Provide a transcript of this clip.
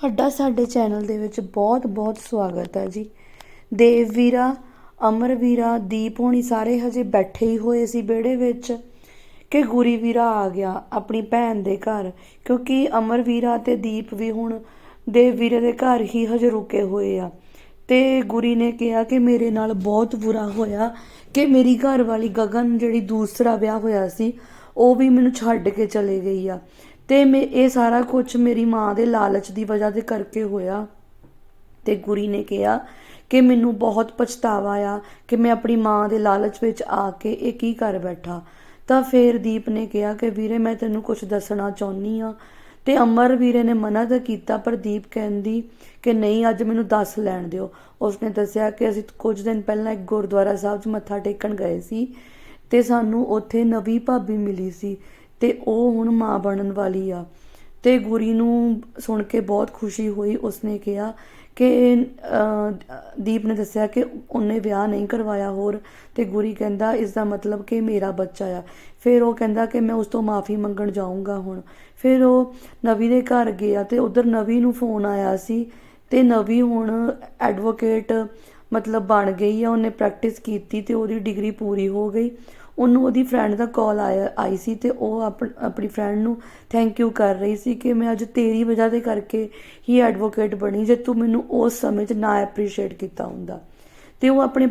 ਤੁਹਾਡਾ ਸਾਡੇ ਚੈਨਲ ਦੇ ਵਿੱਚ ਬਹੁਤ-ਬਹੁਤ ਸਵਾਗਤ ਹੈ ਜੀ। ਦੇਵ ਵੀਰਾ, ਅਮਰ ਵੀਰਾ, ਦੀਪ ਹੋਣੀ ਸਾਰੇ ਹਜੇ ਬੈਠੇ ਹੀ ਹੋਏ ਸੀ ਵਿਹੜੇ ਵਿੱਚ ਕਿ ਗੁਰੀ ਵੀਰਾ ਆ ਗਿਆ ਆਪਣੀ ਭੈਣ ਦੇ ਘਰ, ਕਿਉਂਕਿ ਅਮਰ ਵੀਰਾ ਤੇ ਦੀਪ ਵੀ ਹੁਣ ਦੇਵ ਵੀਰੇ ਦੇ ਘਰ ਹੀ ਹਜੇ ਰੁਕੇ ਹੋਏ ਆ। ਤੇ ਗੁਰੀ ਨੇ ਕਿਹਾ ਕਿ ਮੇਰੇ ਨਾਲ ਬਹੁਤ ਬੁਰਾ ਹੋਇਆ ਕਿ ਮੇਰੀ ਘਰ ਵਾਲੀ ਗਗਨ ਜਿਹੜੀ ਦੂਸਰਾ ਵਿਆਹ ਹੋਇਆ ਸੀ, ਉਹ ਵੀ ਮੈਨੂੰ ਛੱਡ ਕੇ ਚਲੇ ਗਈ ਆ। ਤੇ ਮੇ, ਇਹ ਸਾਰਾ ਕੁਝ ਮੇਰੀ ਮਾਂ ਦੇ ਲਾਲਚ ਦੀ ਵਜ੍ਹਾ ਦੇ ਕਰਕੇ ਹੋਇਆ। ਤੇ ਗੁਰੀ ਨੇ ਕਿਹਾ ਕਿ ਮੈਨੂੰ ਬਹੁਤ ਪਛਤਾਵਾ ਆ ਕਿ ਮੈਂ ਆਪਣੀ ਮਾਂ ਦੇ ਲਾਲਚ ਵਿੱਚ ਆ ਕੇ ਇਹ ਕੀ ਕਰ ਬੈਠਾ। ਤਾਂ ਫੇਰ ਦੀਪ ਨੇ ਕਿਹਾ ਕਿ ਵੀਰੇ, ਮੈਂ ਤੈਨੂੰ ਕੁਝ ਦੱਸਣਾ ਚਾਹੁੰਨੀ ਆ ਤੇ ਅਮਰ ਵੀਰੇ ਨੇ ਮਨਾ ਤਾਂ ਕੀਤਾ, ਪਰ ਦੀਪ ਕਹਿੰਦੀ ਕਿ ਨਹੀਂ, ਅੱਜ ਮੈਨੂੰ ਦੱਸ ਲੈਣ ਦਿਓ। ਉਸਨੇ ਦੱਸਿਆ ਕਿ ਅਸੀਂ ਕੁਝ ਦਿਨ ਪਹਿਲਾਂ ਇੱਕ ਗੁਰਦੁਆਰਾ ਸਾਹਿਬ 'ਚ ਮੱਥਾ ਟੇਕਣ ਗਏ ਸੀ ਤੇ ਸਾਨੂੰ ਉੱਥੇ ਨਵੀਂ ਭਾਬੀ ਮਿਲੀ ਸੀ। ਤੇ ਉਹ ਹੁਣ ਮਾਂ ਬਣਨ ਵਾਲੀ ਆ। ਅਤੇ ਗੁਰੀ ਨੂੰ ਸੁਣ ਕੇ ਬਹੁਤ ਖੁਸ਼ੀ ਹੋਈ। ਉਸਨੇ ਕਿਹਾ ਕਿ ਦੀਪ ਨੇ ਦੱਸਿਆ ਕਿ ਉਹਨੇ ਵਿਆਹ ਨਹੀਂ ਕਰਵਾਇਆ ਹੋਰ। ਤੇ ਗੁਰੀ ਕਹਿੰਦਾ ਇਸ ਦਾ ਮਤਲਬ ਕਿ ਮੇਰਾ ਬੱਚਾ ਆ। ਫਿਰ ਉਹ ਕਹਿੰਦਾ ਕਿ ਮੈਂ ਉਸ ਤੋਂ ਮਾਫੀ ਮੰਗਣ ਜਾਊਂਗਾ ਹੁਣ। ਫਿਰ ਉਹ ਨਵੀ ਦੇ ਘਰ ਗਿਆ ਤੇ ਉਧਰ ਨਵੀ ਨੂੰ ਫੋਨ ਆਇਆ ਸੀ। ਤੇ ਨਵੀ ਹੁਣ ਐਡਵੋਕੇਟ ਮਤਲਬ ਬਣ ਗਈ ਆ। ਉਹਨੇ ਪ੍ਰੈਕਟਿਸ ਕੀਤੀ ਤੇ ਉਹਦੀ ਡਿਗਰੀ ਪੂਰੀ ਹੋ ਗਈ। ਉਹਨੂੰ ਉਹਦੀ ਫਰੈਂਡ ਦਾ ਕਾਲ ਆਇਆ, ਆਈ ਸੀ ਤੇ ਉਹ ਆਪਣੀ ਫਰੈਂਡ ਨੂੰ ਥੈਂਕ ਯੂ ਕਰ ਰਹੀ ਸੀ ਕਿ ਮੈਂ ਅੱਜ ਤੇਰੀ ਵਜ੍ਹਾ ਦੇ ਕਰਕੇ ਹੀ ਐਡਵੋਕੇਟ ਬਣੀ ਜੇ ਤੂੰ ਮੈਨੂੰ ਉਸ ਸਮੇਂ 'ਚ ਨਾ ਐਪਰੀਸ਼ੀਏਟ ਕੀਤਾ ਹੁੰਦਾ। ਤੇ ਉਹ ਆਪਣੇ